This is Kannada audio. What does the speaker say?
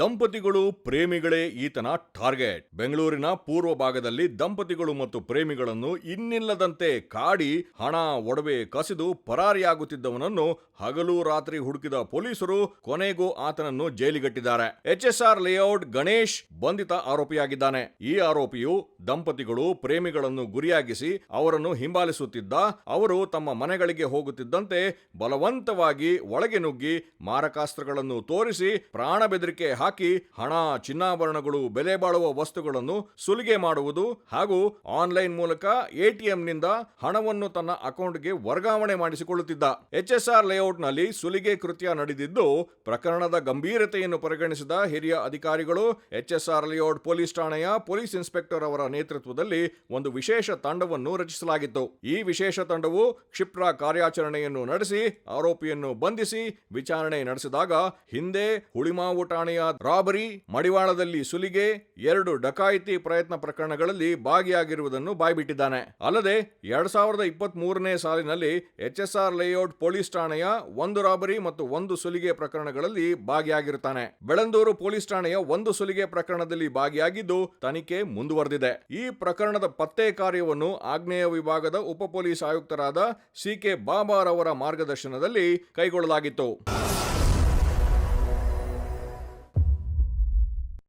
ದಂಪತಿಗಳು ಪ್ರೇಮಿಗಳೇ ಈತನ ಟಾರ್ಗೆಟ್. ಬೆಂಗಳೂರಿನ ಪೂರ್ವ ಭಾಗದಲ್ಲಿ ದಂಪತಿಗಳು ಮತ್ತು ಪ್ರೇಮಿಗಳನ್ನು ಇನ್ನಿಲ್ಲದಂತೆ ಕಾಡಿ, ಹಣ, ಒಡವೆ ಕಸಿದು ಪರಾರಿಯಾಗುತ್ತಿದ್ದವನನ್ನು ಹಗಲು ರಾತ್ರಿ ಹುಡುಕಿದ ಪೊಲೀಸರು ಕೊನೆಗೂ ಆತನನ್ನು ಜೈಲಿಗಟ್ಟಿದ್ದಾರೆ. ಎಚ್ಎಸ್ಆರ್ ಲೇಔಟ್ ಗಣೇಶ್ ಬಂಧಿತ ಆರೋಪಿಯಾಗಿದ್ದಾನೆ. ಈ ಆರೋಪಿಯು ದಂಪತಿಗಳು ಪ್ರೇಮಿಗಳನ್ನು ಗುರಿಯಾಗಿಸಿ ಅವರನ್ನು ಹಿಂಬಾಲಿಸುತ್ತಿದ್ದ, ಅವರು ತಮ್ಮ ಮನೆಗಳಿಗೆ ಹೋಗುತ್ತಿದ್ದಂತೆ ಬಲವಂತವಾಗಿ ಒಳಗೆ ನುಗ್ಗಿ ಮಾರಕಾಸ್ತ್ರಗಳನ್ನು ತೋರಿಸಿ ಪ್ರಾಣ ಬೆದರಿಕೆ ಹಾಕಿ ಹಣ, ಚಿನ್ನಾಭರಣಗಳು, ಬೆಲೆ ಬಾಳುವ ವಸ್ತುಗಳನ್ನು ಸುಲಿಗೆ ಮಾಡುವುದು ಹಾಗೂ ಆನ್ಲೈನ್ ಮೂಲಕ ಎಟಿಎಂನಿಂದ ಹಣವನ್ನು ತನ್ನ ಅಕೌಂಟ್ಗೆ ವರ್ಗಾವಣೆ ಮಾಡಿಸಿಕೊಳ್ಳುತ್ತಿದ್ದ. ಎಚ್ಎಸ್ಆರ್ ಲೇಔಟ್ನಲ್ಲಿ ಸುಲಿಗೆ ಕೃತ್ಯ ನಡೆದಿದ್ದು, ಪ್ರಕರಣದ ಗಂಭೀರತೆಯನ್ನು ಪರಿಗಣಿಸಿದ ಹಿರಿಯ ಅಧಿಕಾರಿಗಳು ಎಚ್ಎಸ್ಆರ್ ಲೇಔಟ್ ಪೊಲೀಸ್ ಠಾಣೆಯ ಪೊಲೀಸ್ ಇನ್ಸ್ಪೆಕ್ಟರ್ ಅವರ ನೇತೃತ್ವದಲ್ಲಿ ಒಂದು ವಿಶೇಷ ತಂಡವನ್ನು ರಚಿಸಲಾಗಿತ್ತು. ಈ ವಿಶೇಷ ತಂಡವು ಕ್ಷಿಪ್ರ ಕಾರ್ಯಾಚರಣೆಯನ್ನು ನಡೆಸಿ, ಆರೋಪಿಯನ್ನು ಬಂಧಿಸಿ ವಿಚಾರಣೆ ನಡೆಸಿದಾಗ ಹಿಂದೆ ಹುಳಿಮಾವು ಠಾಣೆಯ ರಾಬರಿ, ಮಡಿವಾಳದಲ್ಲಿ ಸುಲಿಗೆ, ಎರಡು ಡಕಾಯಿತಿ ಪ್ರಯತ್ನ ಪ್ರಕರಣಗಳಲ್ಲಿ ಭಾಗಿಯಾಗಿರುವುದನ್ನು ಬಾಯ್ಬಿಟ್ಟಿದ್ದಾನೆ. ಅಲ್ಲದೆ, ಎರಡ್ ಸಾವಿರದ ಇಪ್ಪತ್ತ್ ಮೂರನೇ ಸಾಲಿನಲ್ಲಿ ಎಚ್ಎಸ್ಆರ್ ಲೇಔಟ್ ಪೊಲೀಸ್ ಠಾಣೆಯ ಒಂದು ರಾಬರಿ ಮತ್ತು ಒಂದು ಸುಲಿಗೆ ಪ್ರಕರಣಗಳಲ್ಲಿ ಭಾಗಿಯಾಗಿರುತ್ತಾನೆ ಬೆಳಂದೂರು ಪೊಲೀಸ್ ಠಾಣೆಯ ಒಂದು ಸುಲಿಗೆ ಪ್ರಕರಣದಲ್ಲಿ ಭಾಗಿಯಾಗಿದ್ದು ತನಿಖೆ ಮುಂದುವರೆದಿದೆ. ಈ ಪ್ರಕರಣದ ಪತ್ತೆ ಕಾರ್ಯವನ್ನು ಆಗ್ನೇಯ ವಿಭಾಗದ ಉಪ ಪೊಲೀಸ್ ಆಯುಕ್ತರಾದ ಸಿ ಕೆ ಬಾಬಾರವರ ಮಾರ್ಗದರ್ಶನದಲ್ಲಿ ಕೈಗೊಳ್ಳಲಾಗಿತ್ತು.